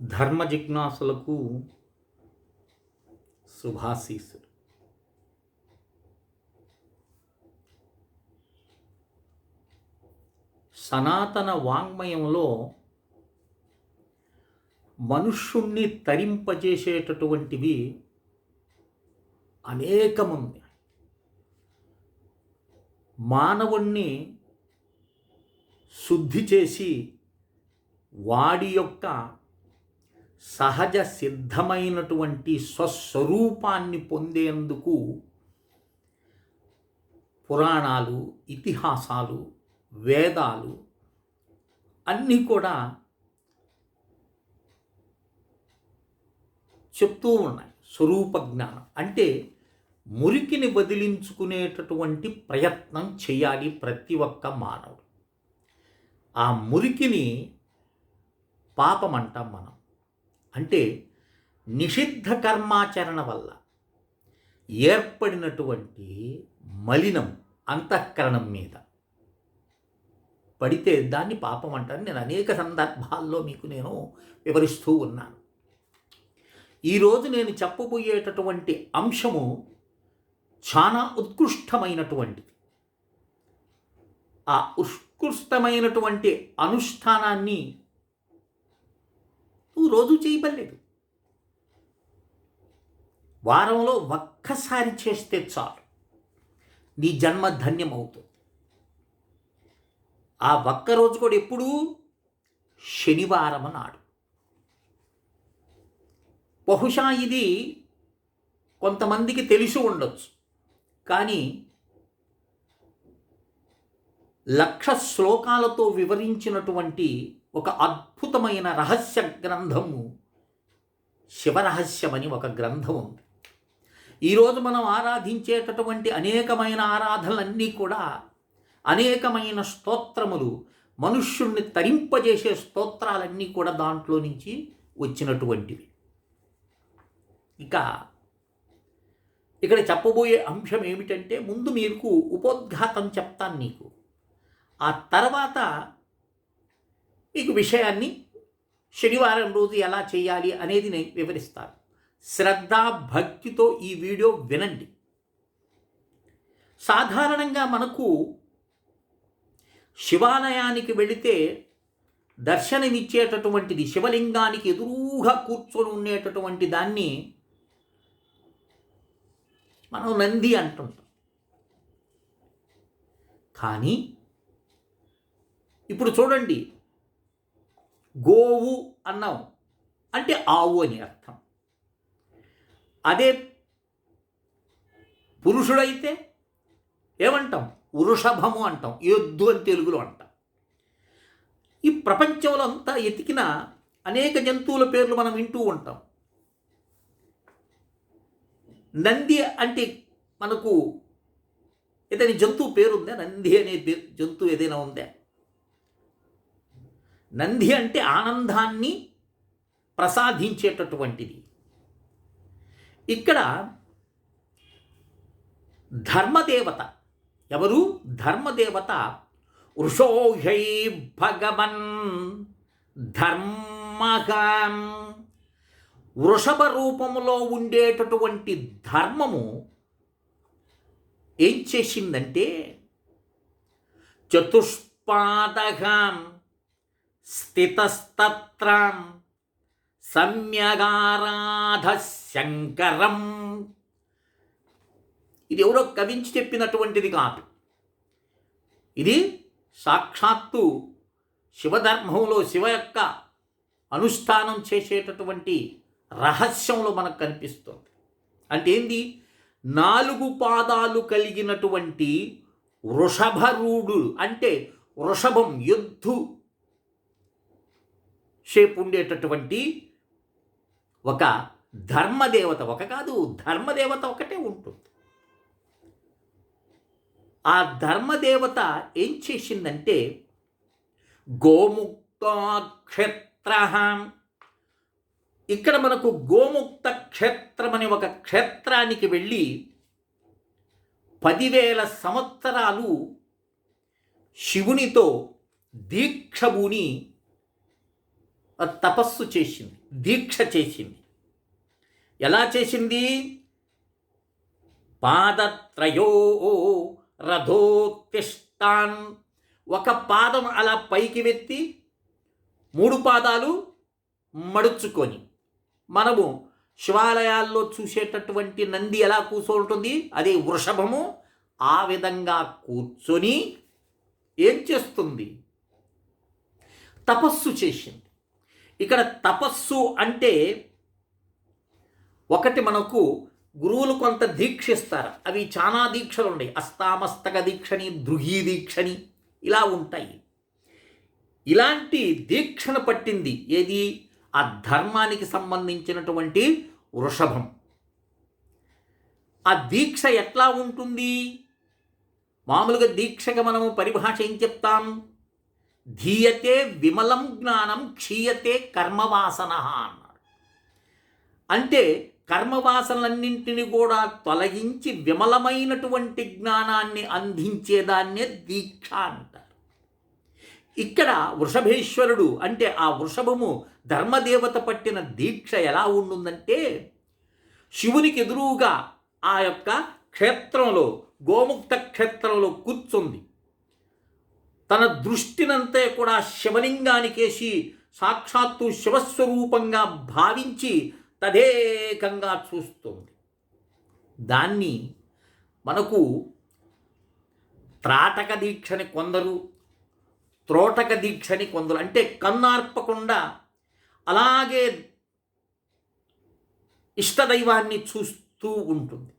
ధర్మ జిజ్ఞాసులకు శుభాశీస్సులు సనాతన వాంగ్మయంలో మనుష్యుణ్ణి తరింపజేసేటటువంటివి అనేకముంది మానవుణ్ణి శుద్ధి చేసి వాడి యొక్క సహజ సిద్ధమైనటువంటి స్వస్వరూపాన్ని పొందేందుకు పురాణాలు ఇతిహాసాలు వేదాలు అన్నీ కూడా చెప్తూ ఉన్నాయి. స్వరూప జ్ఞానం. అంటే మురికిని వదిలించుకునేటటువంటి ప్రయత్నం చేయాలి ప్రతి ఒక్క మానవుడు. ఆ మురికిని పాపం అంటాం మనం. అంటే నిషిద్ధ కర్మాచరణ వల్ల ఏర్పడినటువంటి మలినం అంతఃకరణం మీద పడితే దాన్ని పాపం అంటాను నేను అనేక సందర్భాల్లో మీకు నేను వివరిస్తూ ఉన్నాను. ఈరోజు నేను చెప్పబోయేటటువంటి అంశము చాలా ఉత్కృష్టమైనటువంటిది. ఆ ఉత్కృష్టమైనటువంటి అనుష్ఠానాన్ని రోజు చేయబడలేదు. వారంలో ఒక్కసారి చేస్తే చాలు. నీ జన్మ ధన్యం అవుతుంది ఆ ఒక్కరోజు కూడా ఎప్పుడు శనివారం నాడు బహుశా ఇది కొంతమందికి తెలిసి ఉండొచ్చు. కానీ లక్ష శ్లోకాలతో వివరించినటువంటి ఒక అద్భుతమైన రహస్య గ్రంథము. శివరహస్యమని ఒక గ్రంథం ఉంది. ఈరోజు మనం ఆరాధించేటటువంటి అనేకమైన ఆరాధనలన్నీ కూడా అనేకమైన స్తోత్రములు మనుష్యుణ్ణి తరింపజేసే స్తోత్రాలన్నీ కూడా దాంట్లో నుంచి వచ్చినటువంటివి. ఇక ఇక్కడ చెప్పబోయే అంశం ఏమిటంటే ముందు మీకు ఉపోద్ఘాతం చెప్తాను నీకు. ఆ తర్వాత మీకు విషయాన్ని శనివారం రోజు ఎలా చేయాలి అనేది నేను వివరిస్తాను. శ్రద్ధ భక్తితో ఈ వీడియో వినండి. సాధారణంగా మనకు శివాలయానికి వెళితే దర్శనమిచ్చేటటువంటిది శివలింగానికి ఎదురుగా కూర్చొని ఉండేటటువంటి దాన్ని మనం నంది అంటుంటాం. కానీ ఇప్పుడు చూడండి గోవు అన్నాం అంటే ఆవు అని అర్థం. అదే పురుషుడైతే ఏమంటాం? వృషభము అంటాం. ఎద్దు అని తెలుగులో అంటాం. ఈ ప్రపంచంలో అంతా ఎతికిన అనేక జంతువుల పేర్లు మనం వింటూ ఉంటాం. నంది అంటే మనకు ఏదైనా జంతువు పేరుందా? నంది అనే జంతువు ఏదైనా ఉందా? నంది అంటే ఆనందాన్ని ప్రసాదించేటటువంటిది. ఇక్కడ ధర్మదేవత ఎవరు? ధర్మదేవత వృషోహై భగవన్ ధర్మగాం. వృషభ రూపములో ఉండేటటువంటి ధర్మము ఏం చేసిందంటే చతుష్పాదగాం స్థితస్తత్రం సమ్యగారాధ శంకరం ఇది ఎవరో కవించి చెప్పినటువంటిది కాదు. ఇది సాక్షాత్తు శివధర్మంలో శివ యొక్క అనుష్ఠానం చేసేటటువంటి రహస్యంలో మనకు కనిపిస్తుంది. అంటే ఏంది? నాలుగు పాదాలు కలిగినటువంటి వృషభరూడు అంటే వృషభం యుద్ధు షేప్ ఉండేటటువంటి ఒక ధర్మదేవత ఒక కాదు ధర్మదేవత ఒకటే ఉంటుంది. ఆ ధర్మదేవత ఏం చేసిందంటే గోముక్తక్షేత్ర ఇక్కడ మనకు గోముక్త క్షేత్రం అనే ఒక క్షేత్రానికి వెళ్ళి పదివేల సంవత్సరాలు శివునితో దీక్షభూని తపస్సు చేసింది దీక్ష చేసింది. ఎలా చేసింది? పాదత్రయో రథోత్తిష్టాన్. ఒక పాదం అలా పైకి వెత్తి మూడు పాదాలు మడుచుకొని మనము శివాలయాల్లో చూసేటటువంటి నంది ఎలా కూర్చోంటుంది అదే వృషభము ఆ విధంగా కూర్చొని ఏం చేస్తుంది? తపస్సు చేసింది. ఇక్కడ తపస్సు అంటే ఒకటి మనకు గురువులు కొంత దీక్ష ఇస్తారు అవి చాలా దీక్షలు ఉన్నాయి. అస్తామస్తక దీక్షని దృహీ దీక్షని ఇలా ఉంటాయి. ఇలాంటి దీక్షను పట్టింది ఏది? ఆ ధర్మానికి సంబంధించినటువంటి వృషభం. ఆ దీక్ష ఎట్లా ఉంటుంది? మామూలుగా దీక్షగా మనము పరిభాష ఏం చెప్తాం? ధీయతే విమలం జ్ఞానం క్షీయతే కర్మవాసన అన్నాడు. అంటే కర్మవాసనలన్నింటినీ కూడా తొలగించి విమలమైనటువంటి జ్ఞానాన్ని అందించేదాన్నే దీక్ష అంటారు. ఇక్కడ వృషభేశ్వరుడు అంటే ఆ వృషభము ధర్మదేవత పట్టిన దీక్ష ఎలా ఉండుందంటే శివునికి ఎదురుగా ఆ యొక్క క్షేత్రంలో గోముక్త క్షేత్రంలో కూర్చుంది. తన దృష్టినంతే కూడా శివలింగానికేసి సాక్షాత్తు శివస్వరూపంగా భావించి తదేకంగా చూస్తుంది. దాన్ని మనకు త్రాటక దీక్షని కొందరు త్రోటక దీక్షని కొందరు అంటే కన్నార్పకుండా అలాగే ఇష్టదైవాన్ని చూస్తూ ఉంటుంది.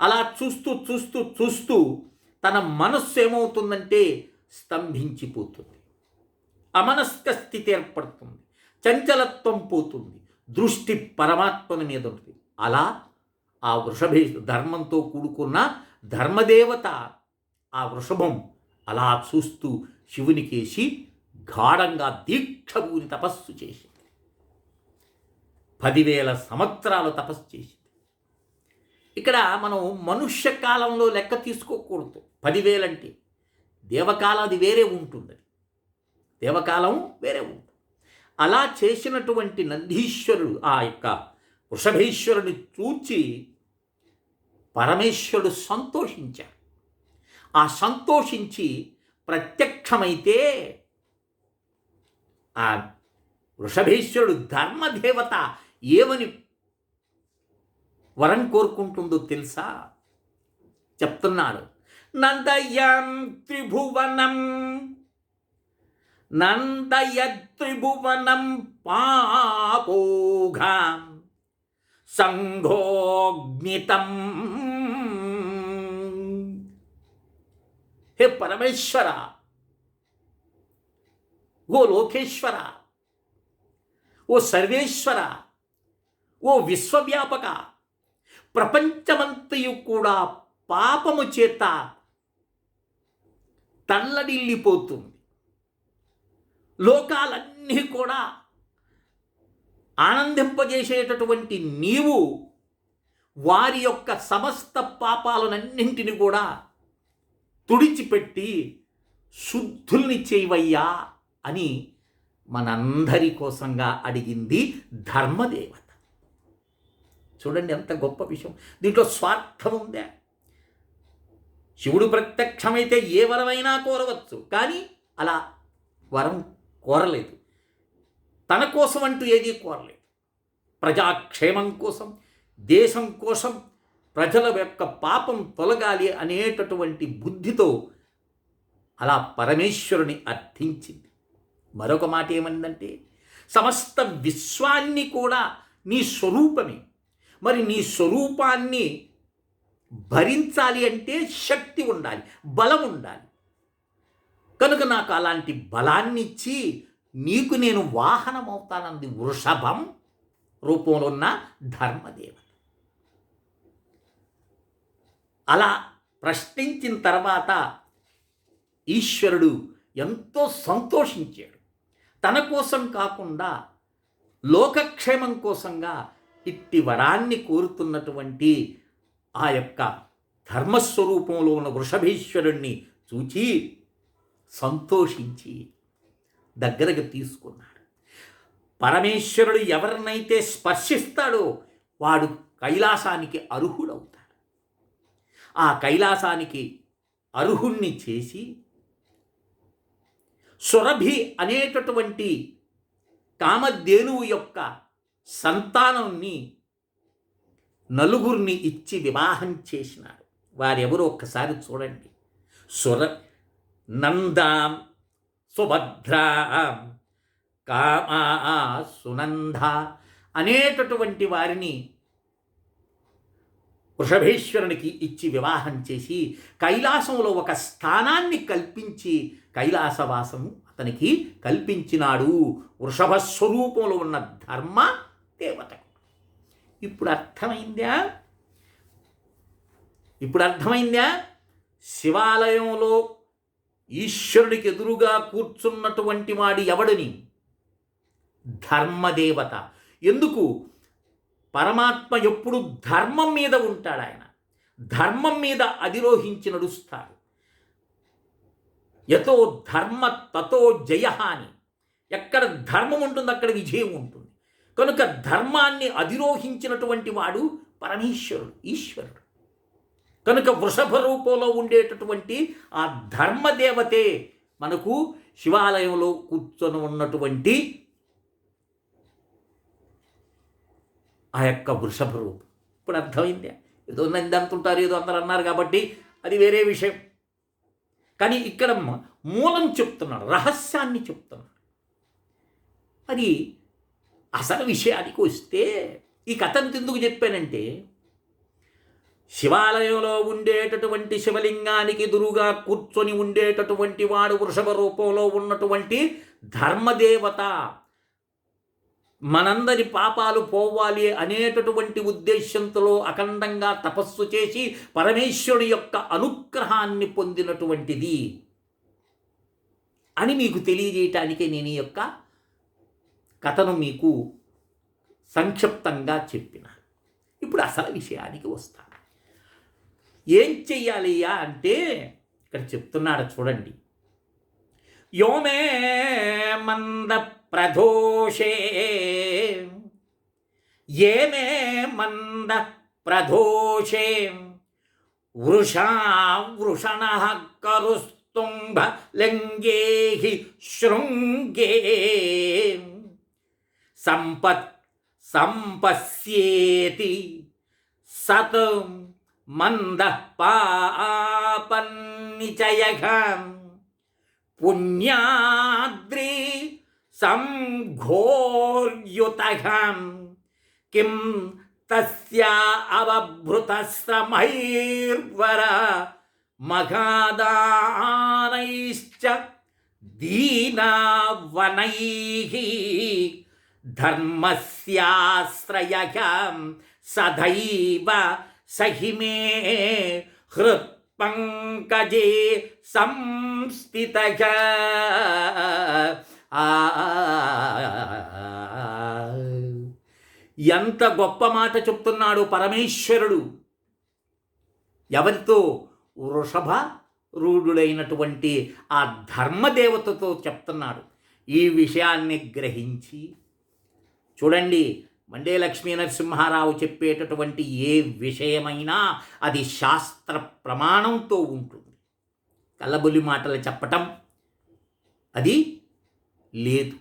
అలా చూస్తూ చూస్తూ చూస్తూ తన మనస్సు ఏమవుతుందంటే స్తంభించిపోతుంది. అమనస్క స్థితి ఏర్పడుతుంది. చంచలత్వం పోతుంది. దృష్టి పరమాత్మని మీద ఉంటుంది. అలా ఆ వృషభే ధర్మంతో కూడుకున్న ధర్మదేవత ఆ వృషభం అలా చూస్తూ శివునికేసి గాఢంగా దీక్షభూని తపస్సు చేసింది. పదివేల సంవత్సరాలు తపస్సు చేసింది. ఇక్కడ మనం మనుష్య కాలంలో లెక్క తీసుకోకూడదు. పదివేలంటే దేవకాలం అది వేరే ఉంటుంది దేవకాలం వేరే ఉంటుంది. అలా చేసినటువంటి నందీశ్వరుడు ఆ యొక్క వృషభేశ్వరుని చూచి పరమేశ్వరుడు సంతోషించాడు. ఆ సంతోషించి ప్రత్యక్షమైతే ఆ వృషభేశ్వరుడు ధర్మదేవత ఏమని వరం కోరుకుంటుందో తెలుసా? చెప్తున్నాడు. నందయాం త్రిభువనం నందయ త్రిభువనం పాపోఘాం సంఘోగ్నితం హే పరమేశ్వర ఓ లోకేశ్వర ఓ సర్వేశ్వర ఓ విశ్వవ్యాపక ప్రపంచమంతయు కూడా పాపము చేత తల్లడిల్లిపోతుంది. లోకాలన్నీ కూడా ఆనందింపజేసేటటువంటి నీవు వారి యొక్క సమస్త పాపాలనన్నింటిని కూడా తుడిచిపెట్టి శుద్ధుల్ని చేయవయ్యా అని మనందరి కోసంగా అడిగింది ధర్మదేవత. చూడండి ఎంత గొప్ప విషయం. దీంట్లో స్వార్థం ఉందా. శివుడు ప్రత్యక్షమైతే ఏ వరమైనా కోరవచ్చు. కానీ అలా వరం కోరలేదు. తన కోసం అంటూ ఏదీ కోరలేదు. ప్రజాక్షేమం కోసం దేశం కోసం ప్రజల యొక్క పాపం తొలగాలి అనేటటువంటి బుద్ధితో అలా పరమేశ్వరుని అర్థించింది. మరొక మాట ఏమందంటే సమస్త విశ్వాన్ని కూడా నీ స్వరూపమే. మరి నీ స్వరూపాన్ని భరించాలి అంటే శక్తి ఉండాలి బలం ఉండాలి. కనుక నాకు అలాంటి బలాన్ని ఇచ్చి నీకు నేను వాహనం అవుతానంది వృషభం రూపంలో ఉన్న ధర్మదేవత. అలా ప్రశ్నించిన తర్వాత ఈశ్వరుడు ఎంతో సంతోషించాడు. తన కోసం కాకుండా లోకక్షేమం కోసంగా ఇట్టి వరాన్ని కోరుతున్నటువంటి ఆ యొక్క ధర్మస్వరూపంలో ఉన్న వృషభేశ్వరుణ్ణి చూచి సంతోషించి దగ్గరకు తీసుకున్నాడు. పరమేశ్వరుడు ఎవరినైతే స్పర్శిస్తాడో వాడు కైలాసానికి అర్హుడవుతాడు. ఆ కైలాసానికి అర్హుణ్ణి చేసి సురభి అనేటటువంటి కామధేనువు యొక్క సంతానాన్ని నలుగురిని ఇచ్చి వివాహం చేసినాడు. వారెవరో ఒక్కసారి చూడండి. సుర నందాం సుభద్రాం కామా సునంద అనేటటువంటి వారిని వృషభేశ్వరునికి ఇచ్చి వివాహం చేసి కైలాసంలో ఒక స్థానాన్ని కల్పించి కైలాసవాసం అతనికి కల్పించినాడు. వృషభ స్వరూపంలో ఉన్న ధర్మ దేవత ఇప్పుడు అర్థమైందా ఇప్పుడు అర్థమైందా శివాలయంలో ఈశ్వరుడికి ఎదురుగా కూర్చున్నటువంటి వాడి ఎవడని? ధర్మదేవత. ఎందుకు? పరమాత్మ ఎప్పుడు ధర్మం మీద ఉంటాడు ఆయన. ధర్మం మీద అధిరోహించి నడుస్తాడు. యతో ధర్మ తతో జయ అని ఎక్కడ ధర్మం ఉంటుంది అక్కడ విజయం ఉంటుంది. కనుక ధర్మాన్ని అధిరోహించినటువంటి వాడు పరమేశ్వరుడు ఈశ్వరుడు. కనుక వృషభ రూపంలో ఉండేటటువంటి ఆ ధర్మదేవతే మనకు శివాలయంలో కూర్చొని ఉన్నటువంటి ఆ యొక్క వృషభ రూపం. ఇప్పుడు అర్థమైందే? ఏదో నంది అంటుంటారు ఏదో అందరు అన్నారు కాబట్టి అది వేరే విషయం. కానీ ఇక్కడ మూలం చెప్తున్నాడు రహస్యాన్ని చెప్తున్నాడు. మరి అసలు విషయానికి వస్తే ఈ కథను ఎందుకు చెప్పానంటే శివాలయంలో ఉండేటటువంటి శివలింగానికి ఎదురుగా కూర్చొని ఉండేటటువంటి వాడు వృషభ రూపంలో ఉన్నటువంటి ధర్మదేవత. మనందరి పాపాలు పోవాలి అనేటటువంటి ఉద్దేశంతో అఖండంగా తపస్సు చేసి పరమేశ్వరుడి యొక్క అనుగ్రహాన్ని పొందినటువంటిది అని మీకు తెలియజేయటానికే నేను ఈ యొక్క కథను మీకు సంక్షిప్తంగా చెప్పిన. ఇప్పుడు అసలు విషయానికి వస్తాను ఏం చెయ్యాలియా అంటే ఇక్కడ చెప్తున్నాడు చూడండి. యోమే మంద ప్రదోషే ఏమే మంద ప్రదోషే వృషా వృషణ కరుస్తుంభ లింగేహి శృంగే. సంపత్ సంపశ్యేతి సత్ మంద పాపన్నిచయ పుణ్యాద్రి సంఘోర్యుత కిం తస్యా అవభృతశ్రమైర్వర మఘాదానైశ్చ దీనావనైః ధర్మస్యాశ్రయ సదైవ సహిమే హృత్పంకజే సంస్థిత ఆ ఎంత గొప్ప మాట చెప్తున్నాడు పరమేశ్వరుడు ఎవరితో వృషభ రూఢుడైనటువంటి ఆ ధర్మదేవతతో చెప్తున్నాడు ఈ విషయాన్ని గ్రహించి చూడండి మండే లక్ష్మీ నరసింహారావు చెప్పేటటువంటి ఏ విషయమైనా అది శాస్త్ర ప్రమాణంతో ఉంటుంది. కల్లబొల్లి మాటలు చెప్పటం అది లేదు.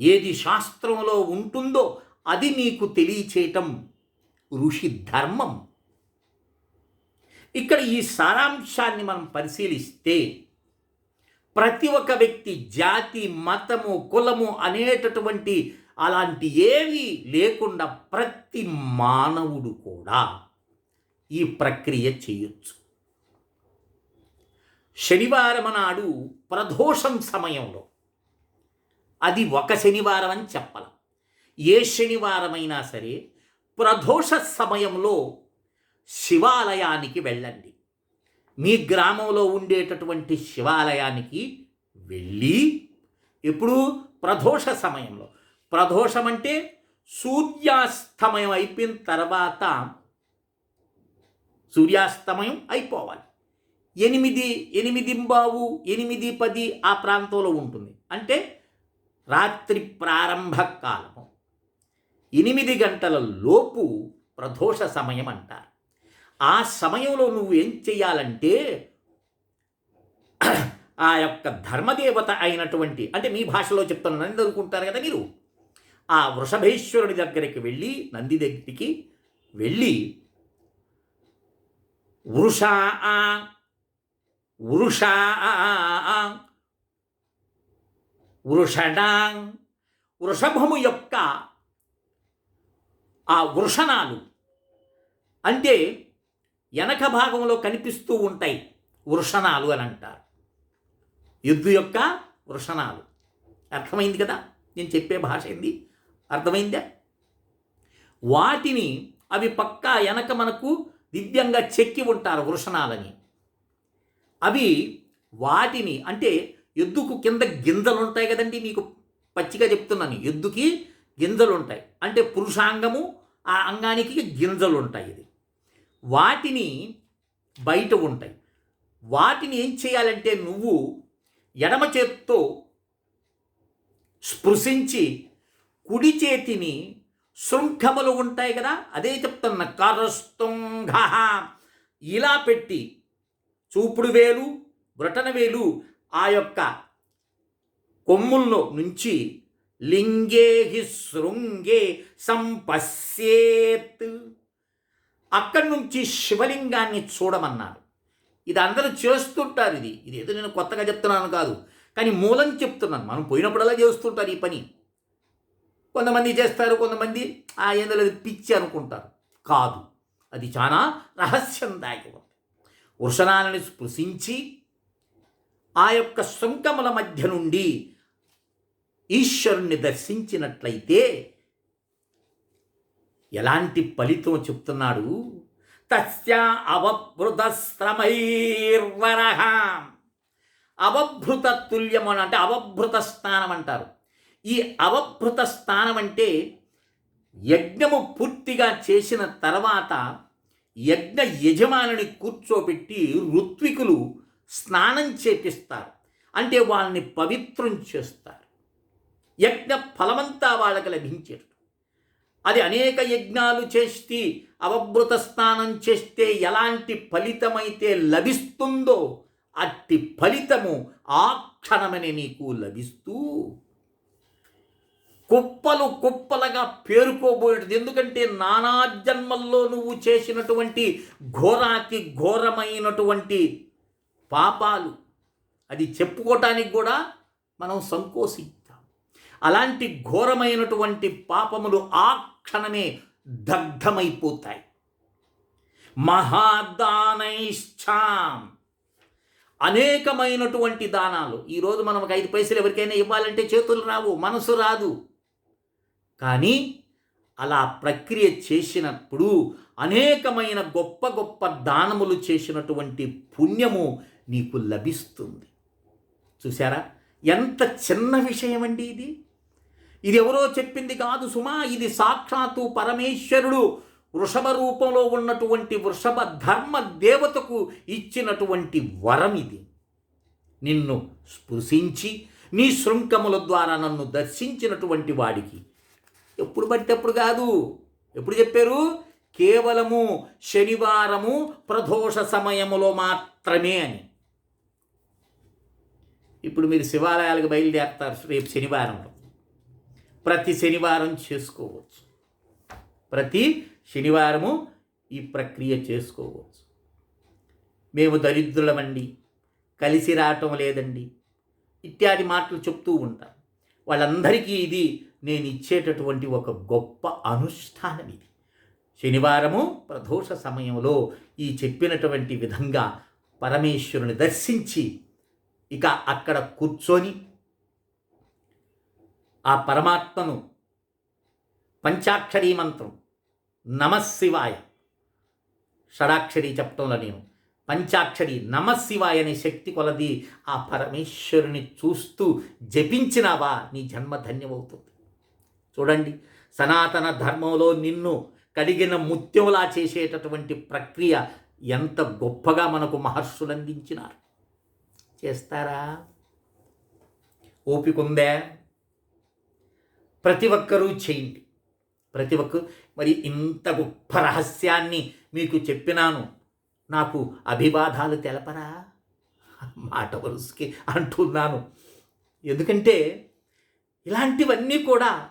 ఏది శాస్త్రంలో ఉంటుందో అది నీకు తెలియచేయటం ఋషి ధర్మం. ఇక్కడ ఈ సారాంశాన్ని మనం పరిశీలిస్తే ప్రతి ఒక్క వ్యక్తి జాతి మతము కులము అనేటటువంటి అలాంటి ఏవి లేకుండా ప్రతి మానవుడు కూడా ఈ ప్రక్రియ చేయొచ్చు. శనివారం నాడు ప్రదోషం సమయంలో అది ఒక శనివారం అని చెప్పాలి. ఏ శనివారమైనా సరే ప్రదోష సమయంలో శివాలయానికి వెళ్ళండి. మీ గ్రామంలో ఉండేటటువంటి శివాలయానికి వెళ్ళి ఎప్పుడు ప్రదోష సమయంలో ప్రదోషం అంటే సూర్యాస్తమయం అయిపోయిన తర్వాత సూర్యాస్తమయం అయిపోవాలి. ఎనిమిది ఎనిమిది బావు ఎనిమిది పది ఆ ప్రాంతంలో ఉంటుంది. అంటే రాత్రి ప్రారంభ కాలము. ఎనిమిది గంటల లోపు ప్రదోష సమయం అంటారు. ఆ సమయంలో నువ్వు ఏం చెయ్యాలంటే ఆ యొక్క ధర్మదేవత అయినటువంటి అంటే మీ భాషలో చెప్తున్నాను అనుకుంటారు కదా మీరు? ఆ వృషభేశ్వరుడి దగ్గరికి వెళ్ళి నంది దగ్గరికి వెళ్ళి వృషా వృషా వృషణా వృషభము యొక్క ఆ వృషణాలు అంటే వెనక భాగంలో కనిపిస్తూ ఉంటాయి వృషణాలు అని అంటారు. ఎద్దు యొక్క వృషణాలు. అర్థమైంది కదా? నేను చెప్పే భాష ఏంది? అర్థమైందా? వాటిని అవి పక్కా వెనక మనకు దివ్యంగా చెక్కి ఉంటారు వృషణాలని. అవి వాటిని అంటే ఎద్దుకు కింద గింజలు ఉంటాయి కదండి మీకు పచ్చిగా చెప్తున్నాను. ఎద్దుకి గింజలు ఉంటాయి అంటే పురుషాంగము ఆ అంగానికి గింజలు ఉంటాయి ఇది. వాటిని బయట ఉంటాయి. వాటిని ఏం చేయాలంటే నువ్వు ఎడమ చేత్తో స్పృశించి కుడి చేతిని శృంఖములు ఉంటాయి కదా అదే చెప్తున్న కరస్తుంఘ ఇలా పెట్టి చూపుడు వేలు బ్రటన వేలు ఆ యొక్క కొమ్ముల్లో నుంచి లింగే హి శృంగే సంపశ్యేత్. అక్కడి నుంచి శివలింగాన్ని చూడమన్నారు. ఇది అందరూ చేస్తుంటారు ఇది. ఇది ఏదో నేను కొత్తగా చెప్తున్నాను కాదు. కానీ మూలం చెప్తున్నాను. మనం పోయినప్పుడల్లా చేస్తుంటారు ఈ పని. కొంతమంది చేస్తారు కొంతమంది ఆ ఏందో అది పిచ్చి అనుకుంటారు. కాదు. అది చాలా రహస్యం దాగి ఉంది వృషణాలని స్పృశించి ఆ యొక్క శృంఖముల మధ్య నుండి ఈశ్వరుణ్ణి దర్శించినట్లయితే ఎలాంటి ఫలితం చెప్తున్నాడు? తస్య అవభృతశ్రమైర్వర అవభృత తుల్యం అని అంటే అవభృత స్థానం అంటారు. ఈ అవభృత స్థానం అంటే యజ్ఞము పూర్తిగా చేసిన తర్వాత యజ్ఞ యజమానిని కూర్చోబెట్టి ఋత్వికులు స్నానం చేపిస్తారు. అంటే వాళ్ళని పవిత్రం చేస్తారు. యజ్ఞ ఫలమంతా వాళ్ళకి లభించేట అది అనేక యజ్ఞాలు చేస్తే అవభృత స్నానం చేస్తే ఎలాంటి ఫలితమైతే లభిస్తుందో అట్టి ఫలితము ఆ క్షణమని నీకు లభిస్తూ కుప్పలు కుప్పలుగా పేరుకోబోయేది ఎందుకంటే నానా జన్మల్లో నువ్వు చేసినటువంటి ఘోరాతి ఘోరమైనటువంటి పాపాలు అది చెప్పుకోవటానికి కూడా మనం సంకోచిస్తాం అలాంటి ఘోరమైనటువంటి పాపములు ఆ క్షణమే దగ్ధమైపోతాయి. మహాదానైశ్చాం. అనేకమైనటువంటి దానాలు. ఈరోజు మనం ఒక ఐదు పైసలు ఎవరికైనా ఇవ్వాలంటే చేతులు రావు మనసు రాదు. కానీ అలా ప్రక్రియ చేసినప్పుడు అనేకమైన గొప్ప గొప్ప దానములు చేసినటువంటి పుణ్యము నీకు లభిస్తుంది. చూసారా ఎంత చిన్న విషయం అండి ఇది. ఇది ఎవరో చెప్పింది కాదు సుమా. ఇది సాక్షాత్తు పరమేశ్వరుడు వృషభ రూపంలో ఉన్నటువంటి వృషభ ధర్మ దేవతకు ఇచ్చినటువంటి వరం ఇది. నిన్ను స్పృశించి నీ శృంఖముల ద్వారా నన్ను దర్శించినటువంటి వాడికి ఎప్పుడు పట్టేప్పుడు కాదు. ఎప్పుడు చెప్పారు? కేవలము శనివారము ప్రదోష సమయములో మాత్రమే అని. ఇప్పుడు మీరు శివాలయాలకు బయలుదేరతారు రేపు శనివారం ప్రతి శనివారం చేసుకోవచ్చు. ప్రతి శనివారము ఈ ప్రక్రియ చేసుకోవచ్చు. మేము దరిద్రులమండి. కలిసి రావటం లేదండి. ఇత్యాది మాటలు చెప్తూ ఉంటాం. వాళ్ళందరికీ ఇది నేను ఇచ్చేటటువంటి ఒక గొప్ప అనుష్ఠానం ఇది శనివారము ప్రదోష సమయంలో ఈ చెప్పినటువంటి విధంగా పరమేశ్వరుని దర్శించి ఇక అక్కడ కూర్చొని ఆ పరమాత్మను పంచాక్షరీ మంత్రం నమశివాయ షడాక్షరి చెప్పటంలో నేను? పంచాక్షరి నమశివాయ అనే శక్తి కొలది ఆ పరమేశ్వరుని చూస్తూ జపించినావా? నీ జన్మ ధన్యమవుతుంది. చూడండి సనాతన ధర్మంలో నిన్ను కడిగిన ముత్యంలా చేసేటటువంటి ప్రక్రియ ఎంత గొప్పగా మనకు మహర్షులు అందించినారు. చేస్తారా? ఓపికందే? ప్రతి ఒక్కరూ చేయండి. ప్రతి ఒక్కరు మరి ఇంత గొప్ప రహస్యాన్ని మీకు చెప్పినాను నాకు అభివాదాలు తెలపరా? మాట వరుసకి అంటున్నాను. ఎందుకంటే ఇలాంటివన్నీ కూడా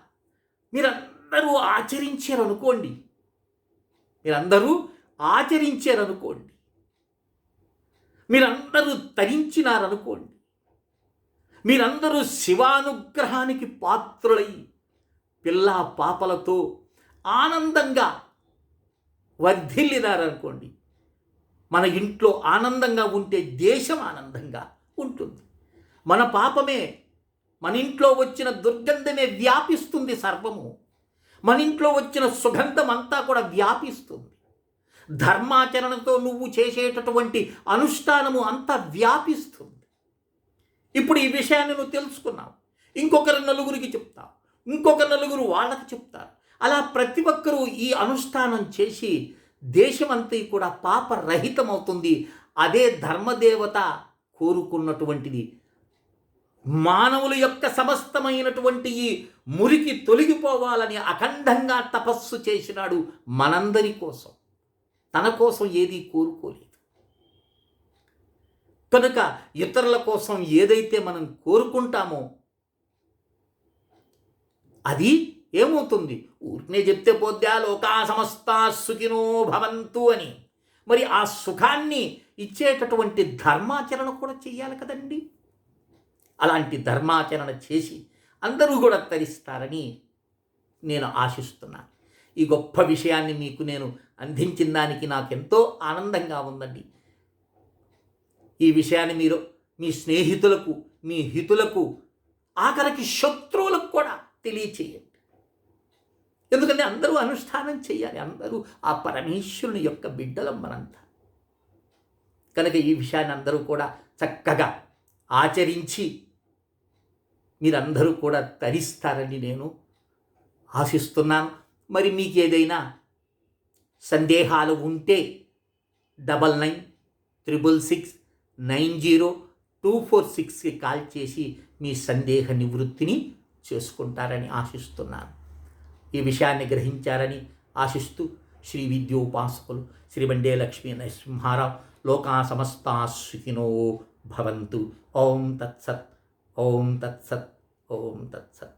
మీరందరూ ఆచరించారనుకోండి. మీరందరూ ఆచరించారనుకోండి. మీరందరూ తరించినారనుకోండి. మీరందరూ శివానుగ్రహానికి పాత్రులై పిల్ల పాపలతో ఆనందంగా వర్ధిల్లినారనుకోండి. మన ఇంట్లో ఆనందంగా ఉంటే దేశం ఆనందంగా ఉంటుంది. మన పాపమే మన ఇంట్లో వచ్చిన దుర్గంధమే వ్యాపిస్తుంది సర్వము. మన ఇంట్లో వచ్చిన సుగంధం అంతా కూడా వ్యాపిస్తుంది. ధర్మాచరణతో నువ్వు చేసేటటువంటి అనుష్ఠానము అంతా వ్యాపిస్తుంది. ఇప్పుడు ఈ విషయాన్ని నువ్వు తెలుసుకున్నావు. ఇంకొకరు నలుగురికి చెప్తావు. ఇంకొక నలుగురు వాళ్ళకి చెప్తారు. అలా ప్రతి ఒక్కరూ ఈ అనుష్ఠానం చేసి దేశమంతా కూడా పాపరహితమవుతుంది. అదే ధర్మదేవత కోరుకున్నటువంటిది. మానవుల యొక్క సమస్తమైనటువంటి ఈ మురికి తొలగిపోవాలని అఖండంగా తపస్సు చేసినాడు మనందరి కోసం. తన కోసం ఏదీ కోరుకోలేదు. కనుక ఇతరుల కోసం ఏదైతే మనం కోరుకుంటామో అది ఏమవుతుంది? ఊరినే చెప్తే పోద్దా లోకా సమస్త సుఖినో భవంతు అని. మరి ఆ సుఖాన్ని ఇచ్చేటటువంటి ధర్మాచరణ కూడా చెయ్యాలి కదండి. అలాంటి ధర్మాచరణ చేసి అందరూ కూడా తరిస్తారని నేను ఆశిస్తున్నాను. ఈ గొప్ప విషయాన్ని మీకు నేను అందించిన దానికి నాకు ఎంతో ఆనందంగా ఉందండి. ఈ విషయాన్ని మీరు మీ స్నేహితులకు మీ హితులకు ఆఖరికి శత్రువులకు కూడా తెలియచేయండి. ఎందుకంటే అందరూ అనుష్ఠానం చేయాలి. అందరూ ఆ పరమేశ్వరుని యొక్క బిడ్డలం మనంతా. కనుక ఈ విషయాన్ని అందరూ కూడా చక్కగా ఆచరించి మీరందరూ కూడా తరిస్తారని నేను ఆశిస్తున్నాను. మరి మీకు ఏదైనా సందేహాలు ఉంటే double nine triple six nine zero two four సిక్స్కి కాల్ చేసి మీ సందేహ నివృత్తిని చేసుకుంటారని ఆశిస్తున్నాను. ఈ విషయాన్ని గ్రహించారని ఆశిస్తూ శ్రీ విద్యోపాసకులు శ్రీ బండే లక్ష్మీ నరసింహారావు లోకా సమస్తా సుఖినో భవంతు. ఓం తత్సత్. ఓం తత్సత్ ఓం తత్సత్